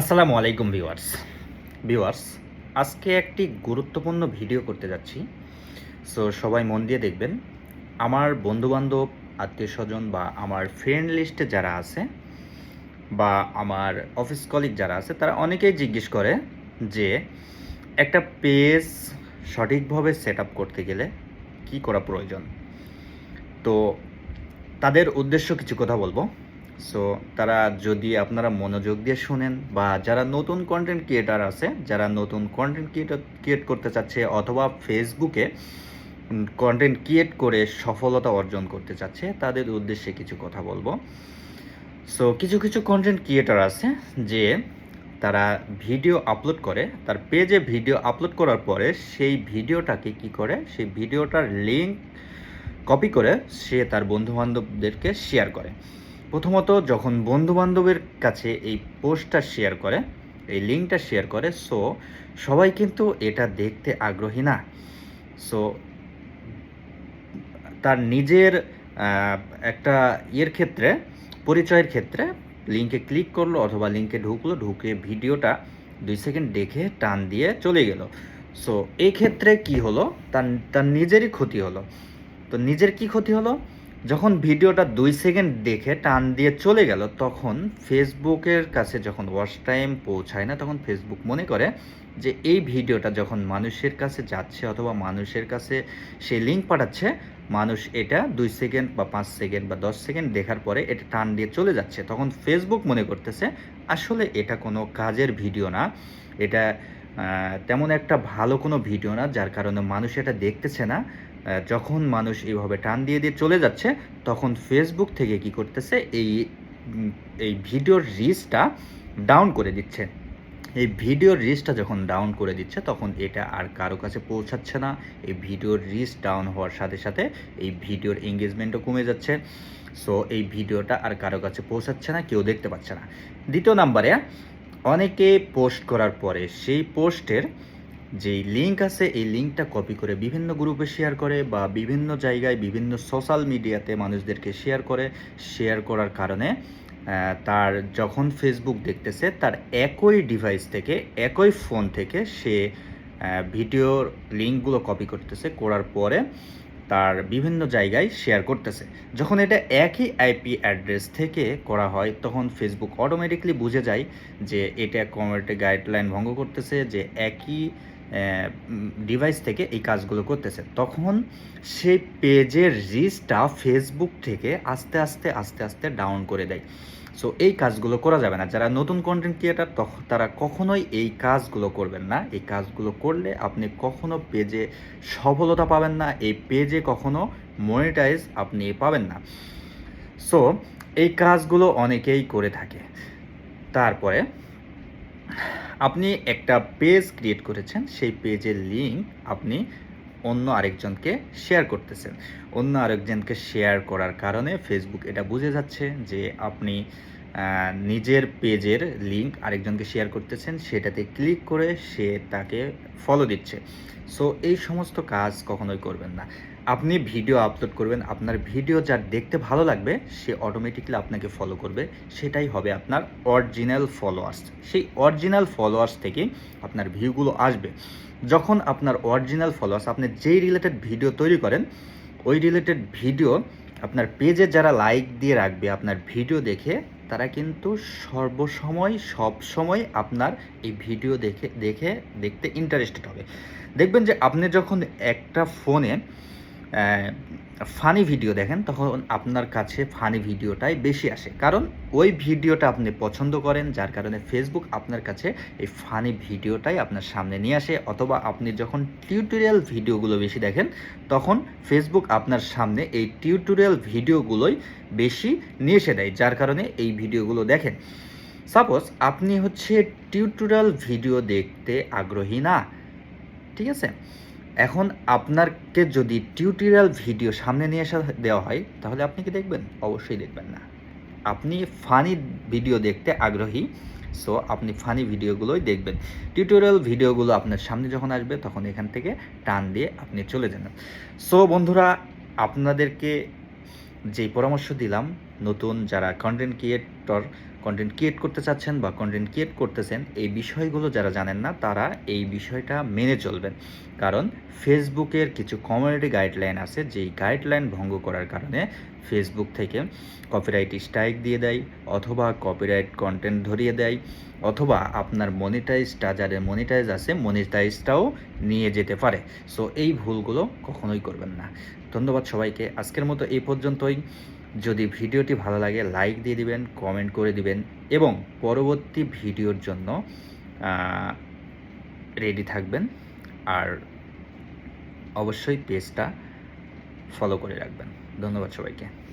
আসসালামু আলাইকুম viewers. Viewers, আজকে একটি গুরুত্বপূর্ণ ভিডিও করতে যাচ্ছি। সো সবাই মন দিয়ে দেখবেন, আমার বন্ধুবান্ধব আত্মীয় স্বজন বা আমার ফ্রেন্ড লিস্টে যারা আছে বা আমার অফিস কলিগ যারা আছে, তারা অনেকেই জিজ্ঞেস করে যে একটা পেজ সঠিকভাবে সেট আপ করতে গেলে কি করা প্রয়োজন? তো তাদের উদ্দেশ্য কিছু কথা বলব। সো তারা যদি আপনারা মনোযোগ দিয়ে শুনেন বা যারা নতুন কন্টেন্ট ক্রিয়েটার আছে, যারা নতুন কন্টেন্ট ক্রিয়েটার ক্রিয়েট করতে চাচ্ছে অথবা ফেসবুকে কন্টেন্ট ক্রিয়েট করে সফলতা অর্জন করতে চাচ্ছে, তাদের উদ্দেশ্যে কিছু কথা বলব। সো কিছু কিছু কন্টেন্ট ক্রিয়েটার আছে যে তারা ভিডিও আপলোড করে, তার পেজে ভিডিও আপলোড করার পরে সেই ভিডিওটাকে কি করে, সেই ভিডিওটার লিঙ্ক কপি করে সে তার বন্ধুবান্ধবদেরকে শেয়ার করে। প্রথমত যখন বন্ধুবান্ধবের কাছে এই পোস্টটা শেয়ার করে, এই লিঙ্কটা শেয়ার করে, সো সবাই কিন্তু এটা দেখতে আগ্রহী না। সো তার নিজের একটা ইয়ের ক্ষেত্রে, পরিচয়ের ক্ষেত্রে লিঙ্কে ক্লিক করল অথবা লিঙ্কে ঢুকলো, ঢুকে ভিডিওটা দুই সেকেন্ড দেখে টান দিয়ে চলে গেল। সো এই ক্ষেত্রে কি হলো? তার তার নিজেরই ক্ষতি হলো। তো নিজের কি ক্ষতি হলো? যখন ভিডিওটা দুই সেকেন্ড দেখে টান দিয়ে চলে গেল, তখন ফেসবুকের কাছে যখন ওয়াচ টাইম পৌঁছায় না, তখন ফেসবুক মনে করে যে এই ভিডিওটা যখন মানুষের কাছে যাচ্ছে অথবা মানুষের কাছে সে লিঙ্ক পাঠাচ্ছে, মানুষ এটা দুই সেকেন্ড বা পাঁচ সেকেন্ড বা দশ সেকেন্ড দেখার পরে এটা টান দিয়ে চলে যাচ্ছে। তখন ফেসবুক মনে করতেছে, আসলে এটা কোনো কাজের ভিডিও না, এটা তেমন একটা ভালো কোনো ভিডিও না, যার কারণে মানুষ এটা দেখতেছে না। যখন মানুষ এইভাবে টান দিয়ে দিয়ে চলে যাচ্ছে, তখন ফেসবুক থেকে কি করতেছে? এই এই ভিডিওর রিচটা ডাউন করে দিচ্ছে। এই ভিডিওর রিচটা যখন ডাউন করে দিচ্ছে, তখন এটা আর কারও কাছে পৌঁছাচ্ছে না। এই ভিডিওর রিচ ডাউন হওয়ার সাথে সাথে এই ভিডিওর এঙ্গেজমেন্টও কমে যাচ্ছে। সো এই ভিডিওটা আর কারও কাছে পৌঁছাচ্ছে না, কেউ দেখতে পাচ্ছে না। দ্বিতীয় নাম্বারে অনেকে পোস্ট করার পরে সেই পোস্টের যেই লিঙ্ক আছে, এই লিঙ্কটা কপি করে বিভিন্ন গ্রুপে শেয়ার করে বা বিভিন্ন জায়গায় বিভিন্ন সোশ্যাল মিডিয়াতে মানুষদেরকে শেয়ার করে শেয়ার করার কারণে তার যখন ফেসবুক দেখতেছে, তার একই ডিভাইস থেকে, একই ফোন থেকে সে ভিডিওর লিঙ্কগুলো কপি করতেছে, করার পরে তার বিভিন্ন জায়গায় শেয়ার করতেছে। যখন এটা একই আইপি অ্যাড্রেস থেকে করা হয়, তখন ফেসবুক অটোমেটিকলি বুঝে যায় যে এটা কমিউনিটি গাইডলাইন ভঙ্গ করতেছে, যে একই ডিভাইস থেকে এই কাজগুলো করতেছে। তখন সেই পেজের রিচটা ফেসবুক থেকে আস্তে আস্তে আস্তে আস্তে ডাউন করে দেয়। সো এই কাজগুলো করা যাবে না। যারা নতুন কন্টেন্ট ক্রিয়েটার তখন তারা কখনোই এই কাজগুলো করবেন না। এই কাজগুলো করলে আপনি কখনো পেজে সফলতা পাবেন না। এই পেজে কখনো মনিটাইজ আপনি পাবেন না। সো এই কাজগুলো অনেকেই করে থাকে। তারপরে আপনি একটা পেজ ক্রিয়েট করেছেন, সেই পেজের লিঙ্ক আপনি অন্য আরেকজনকে শেয়ার করতেছেন। অন্য আরেকজনকে শেয়ার করার কারণে ফেসবুক এটা বুঝে যাচ্ছে যে আপনি নিজের পেজের লিঙ্ক আরেকজনকে শেয়ার করতেছেন, সেটাতে ক্লিক করে সে তাকে ফলো দিচ্ছে। সো এই সমস্ত কাজ কখনোই করবেন না। আপনি ভিডিও আপলোড করবেন, আপনার ভিডিও যার দেখতে ভালো লাগবে, সে অটোমেটিকলি আপনাকে ফলো করবে, সেটাই হবে আপনার অরিজিনাল ফলোয়ার্স সেই অরিজিনাল ফলোয়ার্স থেকে আপনার ভিউগুলো আসবে। যখন আপনার অরিজিনাল ফলোয়ার্স আপনি যেই রিলেটেড ভিডিও তৈরি করেন, ওই রিলেটেড ভিডিও আপনার পেজে যারা লাইক দিয়ে রাখবে, আপনার ভিডিও দেখে, তারা কিন্তু সর্বসময় সব সময় আপনার এই ভিডিও দেখে দেখে দেখতে ইন্টারেস্টেড হবে। দেখবেন যে আপনি যখন একটা ফোনে ফানি ভিডিও দেখেন, তখন আপনার কাছে ফানি ভিডিওটাই বেশি আসে। কারণ ওই ভিডিওটা আপনি পছন্দ করেন, যার কারণে ফেসবুক আপনার কাছে এই ফানি ভিডিওটাই আপনার সামনে নিয়ে আসে। অথবা আপনি যখন টিউটোরিয়াল ভিডিওগুলো বেশি দেখেন, তখন ফেসবুক আপনার সামনে এই টিউটোরিয়াল ভিডিওগুলোই বেশি নিয়ে এসে দেয়, যার কারণে এই ভিডিওগুলো দেখেন। সাপোজ আপনি হচ্ছে টিউটোরিয়াল ভিডিও দেখতে আগ্রহী না, ঠিক আছে? এখন আপনাকে যদি টিউটোরিয়াল ভিডিও সামনে নিয়ে আসা দেওয়া হয়, তাহলে আপনি কি দেখবেন? অবশ্যই দেখবেন না। আপনি ফানি ভিডিও দেখতে আগ্রহী সো আপনি ফানি ভিডিওগুলোই দেখবেন। টিউটোরিয়াল ভিডিওগুলো আপনার সামনে যখন আসবে, তখন এখান থেকে টান দিয়ে আপনি চলে যান। সো বন্ধুরা, আপনাদেরকে যেই পরামর্শ দিলাম, নতুন যারা কন্টেন্ট ক্রিয়েটর কন্টেন্ট ক্রিয়েট করতে চাচ্ছেন বা কন্টেন্ট ক্রিয়েট করতেছেন, এই বিষয়গুলো যারা জানেন না, তারা এই বিষয়টা মেনে চলবেন। কারণ ফেসবুকের কিছু কমিউনিটি গাইডলাইন আছে, যেই গাইডলাইন ভঙ্গ করার কারণে ফেসবুক থেকে কপিরাইট স্ট্রাইক দিয়ে দেয়, অথবা কপিরাইট কন্টেন্ট ধরিয়ে দেয়, অথবা আপনার মনিটাইজটা যাদের মনিটাইজ আছে মনিটাইজটাও নিয়ে যেতে পারে। সো এই ভুলগুলো কখনোই করবেন না। ধন্যবাদ সবাইকে। আজকের মতো এই পর্যন্তই। যদি ভিডিওটি ভালো লাগে লাইক দিয়ে দিবেন কমেন্ট করে দিবেন এবং পরবর্তী ভিডিওর জন্য রেডি থাকবেন। আর অবশ্যই পেজটা ফলো করে রাখবেন। ধন্যবাদ সবাইকে।